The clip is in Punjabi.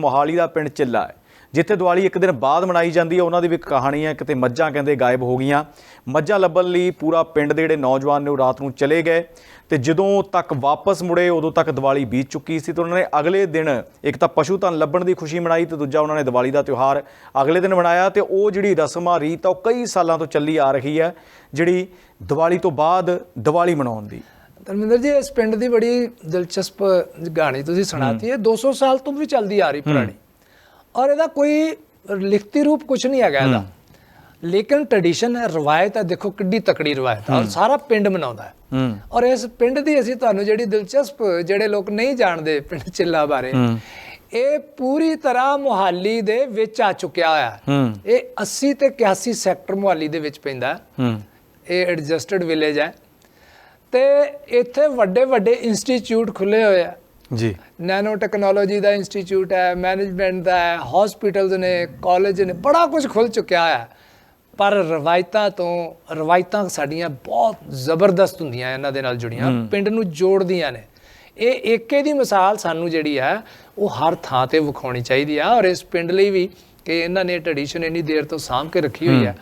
ਮੋਹਾਲੀ ਦਾ ਪਿੰਡ ਚਿੱਲਾ ਹੈ, ਜਿੱਥੇ ਦੀਵਾਲੀ ਇੱਕ ਦਿਨ ਬਾਅਦ ਮਨਾਈ ਜਾਂਦੀ ਹੈ। ਉਹਨਾਂ ਦੀ ਵੀ ਇੱਕ ਕਹਾਣੀ ਹੈ, ਕਿਤੇ ਮੱਝਾਂ ਕਹਿੰਦੇ ਗਾਇਬ ਹੋ ਗਈਆਂ। ਮੱਝਾਂ ਲੱਭਣ ਲਈ ਪੂਰਾ ਪਿੰਡ ਦੇ ਜਿਹੜੇ ਨੌਜਵਾਨ ਨੇ ਉਹ ਰਾਤ ਨੂੰ ਚਲੇ ਗਏ ਤੇ ਜਦੋਂ ਤੱਕ ਵਾਪਸ ਮੁੜੇ, ਉਦੋਂ ਤੱਕ ਦੀਵਾਲੀ ਬੀਤ ਚੁੱਕੀ ਸੀ ਤੇ ਉਹਨਾਂ ਨੇ ਅਗਲੇ ਦਿਨ ਇੱਕ ਤਾਂ ਪਸ਼ੂ ਧਨ ਲੱਭਣ ਦੀ ਖੁਸ਼ੀ ਮਨਾਈ ਤੇ ਦੂਜਾ ਉਹਨਾਂ ਨੇ ਦੀਵਾਲੀ ਦਾ ਤਿਉਹਾਰ ਅਗਲੇ ਦਿਨ ਮਨਾਇਆ ਤੇ ਉਹ ਜਿਹੜੀ ਰਸਮ ਆ ਰੀਤ ਆ, ਉਹ ਕਈ ਸਾਲਾਂ ਤੋਂ ਚੱਲੀ ਆ ਰਹੀ ਹੈ, ਜਿਹੜੀ ਦੀਵਾਲੀ ਤੋਂ ਬਾਅਦ ਦੀਵਾਲੀ ਮਨਾਉਣ ਦੀ। ਧਰਮਿੰਦਰ ਜੀ ਇਸ ਪਿੰਡ ਦੀ ਬੜੀ ਦਿਲਚਸਪ ਕਹਾਣੀ ਤੁਸੀਂ ਸੁਣਾਤੀ ਹੈ। 200 ਸਾਲ ਤੋਂ ਵੀ ਚੱਲਦੀ ਆ ਰਹੀ ਪੁਰਾਣੀ। ਔਰ ਇਹਦਾ ਕੋਈ ਲਿਖਤੀ ਰੂਪ ਕੁਝ ਨਹੀਂ ਹੈਗਾ ਇਹਦਾ। ਲੇਕਿਨ ਟ੍ਰੈਡੀਸ਼ਨ ਹੈ ਰਵਾਇਤ ਹੈ ਦੇਖੋ ਕਿੱਡੀ ਤਕੜੀ ਰਵਾਇਤ ਹੈ। ਔਰ ਸਾਰਾ ਪਿੰਡ ਮਨਾਉਂਦਾ ਹੈ। ਔਰ ਇਸ ਪਿੰਡ ਦੀ ਅਸੀਂ ਤੁਹਾਨੂੰ ਜਿਹੜੀ ਦਿਲਚਸਪ ਜਿਹੜੇ ਲੋਕ ਨਹੀਂ ਜਾਣਦੇ ਪਿੰਡ ਚਿੱਲਾ ਬਾਰੇ ਇਹ ਪੂਰੀ ਤਰ੍ਹਾਂ ਮੁਹਾਲੀ ਦੇ ਵਿੱਚ ਆ ਚੁੱਕਿਆ ਹੋਇਆ ਇਹ 80 ਤੇ 81 ਸੈਕਟਰ ਮੁਹਾਲੀ ਦੇ ਵਿੱਚ ਪੈਂਦਾ ਇਹ ਐਡਜਸਟਡ ਵਿਲੇਜ ਹੈ। ਤੇ ਇੱਥੇ ਵੱਡੇ ਵੱਡੇ ਇੰਸਟੀਚਿਊਟ ਖੁੱਲੇ ਹੋਏ ਆ। ਜੀ। ਨੈਨੋ ਟੈਕਨੋਲੋਜੀ ਦਾ ਇੰਸਟੀਚਿਊਟ ਹੈ ਮੈਨੇਜਮੈਂਟ ਦਾ ਹੈ ਹਸਪੀਟਲਸ ਨੇ ਕਾਲਜ ਨੇ ਬੜਾ ਕੁਝ ਖੁੱਲ ਚੁੱਕਿਆ ਹੈ ਪਰ ਰਵਾਇਤਾਂ ਤੋਂ ਰਵਾਇਤਾਂ ਸਾਡੀਆਂ ਬਹੁਤ ਜ਼ਬਰਦਸਤ ਹੁੰਦੀਆਂ ਇਹਨਾਂ ਦੇ ਨਾਲ ਜੁੜੀਆਂ ਪਿੰਡ ਨੂੰ ਜੋੜਦੀਆਂ ਨੇ। ਇਹ ਏਕੇ ਦੀ ਮਿਸਾਲ ਸਾਨੂੰ ਜਿਹੜੀ ਹੈ ਉਹ ਹਰ ਥਾਂ ਤੇ ਵਿਖਾਉਣੀ ਚਾਹੀਦੀ ਆ ਔਰ ਇਸ ਪਿੰਡ ਲਈ ਵੀ ਕਿ ਇਹਨਾਂ ਨੇ ਟ੍ਰੈਡੀਸ਼ਨ ਇੰਨੀ ਦੇਰ ਤੋਂ ਸਾਂਭ ਕੇ ਰੱਖੀ ਹੋਈ ਹੈ।